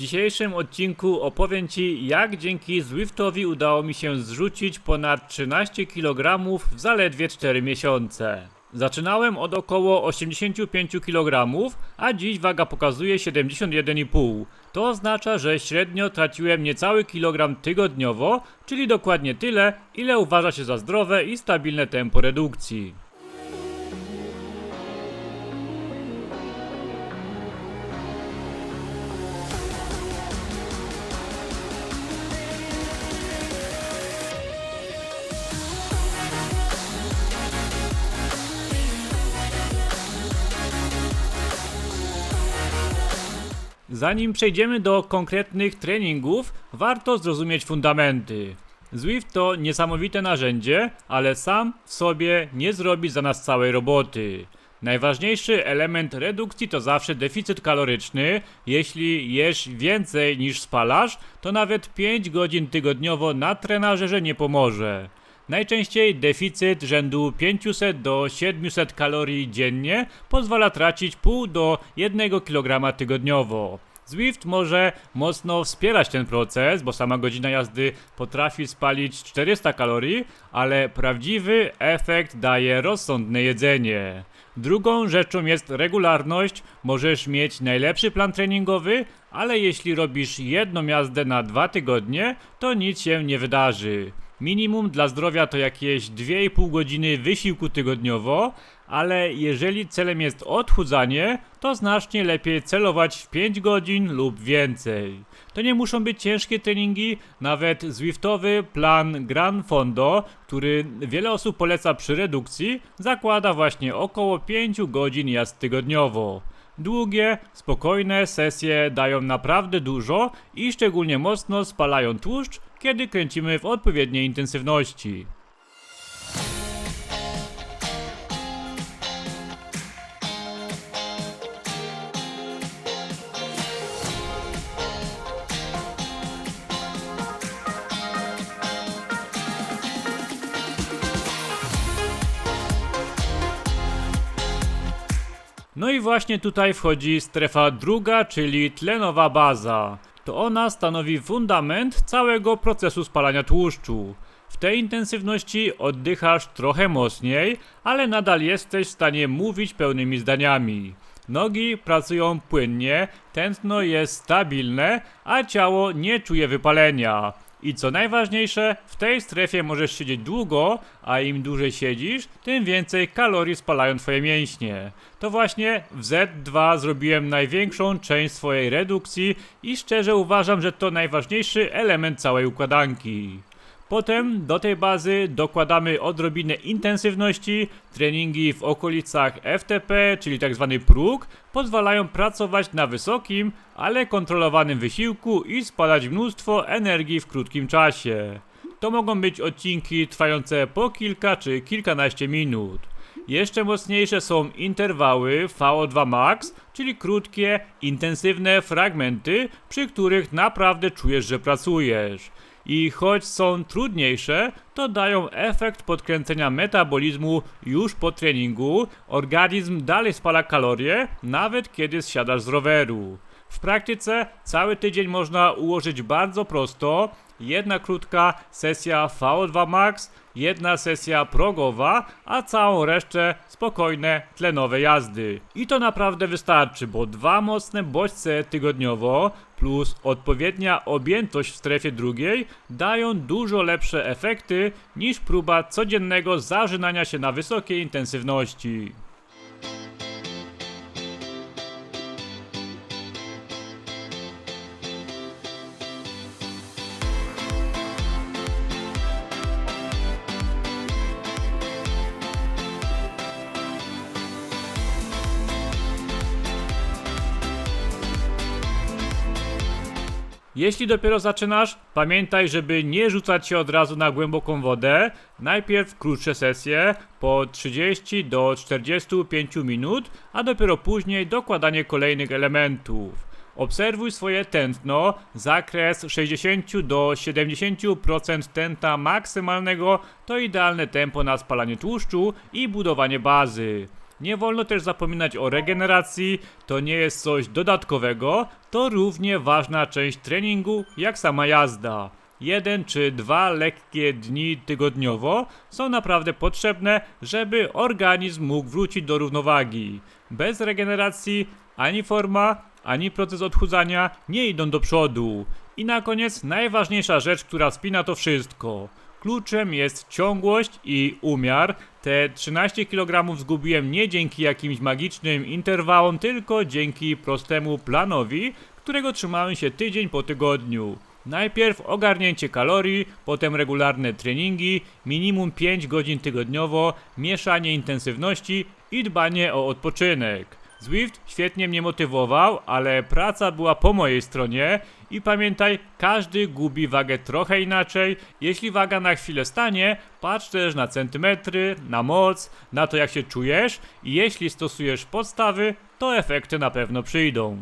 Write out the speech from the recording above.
dzisiejszym odcinku opowiem Ci, jak dzięki Zwiftowi udało mi się zrzucić ponad 13 kg w zaledwie 4 miesiące. Zaczynałem od około 85 kg, a dziś waga pokazuje 71,5. To oznacza, że średnio traciłem niecały kilogram tygodniowo, czyli dokładnie tyle, ile uważa się za zdrowe i stabilne tempo redukcji. Zanim przejdziemy do konkretnych treningów, warto zrozumieć fundamenty. Zwift to niesamowite narzędzie, ale sam w sobie nie zrobi za nas całej roboty. Najważniejszy element redukcji to zawsze deficyt kaloryczny. Jeśli jesz więcej niż spalasz, to nawet 5 godzin tygodniowo na trenażerze nie pomoże. Najczęściej deficyt rzędu 500 do 700 kalorii dziennie pozwala tracić pół do 1 kg tygodniowo. Zwift może mocno wspierać ten proces, bo sama godzina jazdy potrafi spalić 400 kalorii, ale prawdziwy efekt daje rozsądne jedzenie. Drugą rzeczą jest regularność. Możesz mieć najlepszy plan treningowy, ale jeśli robisz jedną jazdę na dwa tygodnie, to nic się nie wydarzy. Minimum dla zdrowia to jakieś 2,5 godziny wysiłku tygodniowo, ale jeżeli celem jest odchudzanie, to znacznie lepiej celować w 5 godzin lub więcej. To nie muszą być ciężkie treningi, nawet Zwiftowy plan Gran Fondo, który wiele osób poleca przy redukcji, zakłada właśnie około 5 godzin jazd tygodniowo. Długie, spokojne sesje dają naprawdę dużo i szczególnie mocno spalają tłuszcz, kiedy kręcimy w odpowiedniej intensywności. No i właśnie tutaj wchodzi strefa druga, czyli tlenowa baza. To ona stanowi fundament całego procesu spalania tłuszczu. W tej intensywności oddychasz trochę mocniej, ale nadal jesteś w stanie mówić pełnymi zdaniami. Nogi pracują płynnie, tętno jest stabilne, a ciało nie czuje wypalenia. I co najważniejsze, w tej strefie możesz siedzieć długo, a im dłużej siedzisz, tym więcej kalorii spalają twoje mięśnie. To właśnie w Z2 zrobiłem największą część swojej redukcji i szczerze uważam, że to najważniejszy element całej układanki. Potem do tej bazy dokładamy odrobinę intensywności. Treningi w okolicach FTP, czyli tzw. próg, pozwalają pracować na wysokim, ale kontrolowanym wysiłku i spalać mnóstwo energii w krótkim czasie. To mogą być odcinki trwające po kilka czy kilkanaście minut. Jeszcze mocniejsze są interwały VO2 max, czyli krótkie, intensywne fragmenty, przy których naprawdę czujesz, że pracujesz. I choć są trudniejsze, to dają efekt podkręcenia metabolizmu już po treningu. Organizm dalej spala kalorie, nawet kiedy zsiadasz z roweru. W praktyce cały tydzień można ułożyć bardzo prosto. Jedna krótka sesja VO2 max, jedna sesja progowa, a całą resztę spokojne tlenowe jazdy. I to naprawdę wystarczy, bo dwa mocne bodźce tygodniowo plus odpowiednia objętość w strefie drugiej dają dużo lepsze efekty niż próba codziennego zażynania się na wysokiej intensywności. Jeśli dopiero zaczynasz, pamiętaj, żeby nie rzucać się od razu na głęboką wodę. Najpierw krótsze sesje po 30 do 45 minut, a dopiero później dokładanie kolejnych elementów. Obserwuj swoje tętno, zakres 60 do 70% tętna maksymalnego to idealne tempo na spalanie tłuszczu i budowanie bazy. Nie wolno też zapominać o regeneracji, to nie jest coś dodatkowego, to równie ważna część treningu jak sama jazda. Jeden czy dwa lekkie dni tygodniowo są naprawdę potrzebne, żeby organizm mógł wrócić do równowagi. Bez regeneracji ani forma, ani proces odchudzania nie idą do przodu. I na koniec najważniejsza rzecz, która spina to wszystko. Kluczem jest ciągłość i umiar. Te 13 kg zgubiłem nie dzięki jakimś magicznym interwałom, tylko dzięki prostemu planowi, którego trzymałem się tydzień po tygodniu. Najpierw ogarnięcie kalorii, potem regularne treningi, minimum 5 godzin tygodniowo, mieszanie intensywności i dbanie o odpoczynek. Zwift świetnie mnie motywował, ale praca była po mojej stronie i pamiętaj, każdy gubi wagę trochę inaczej. Jeśli waga na chwilę stanie, patrz też na centymetry, na moc, na to jak się czujesz i jeśli stosujesz podstawy, to efekty na pewno przyjdą.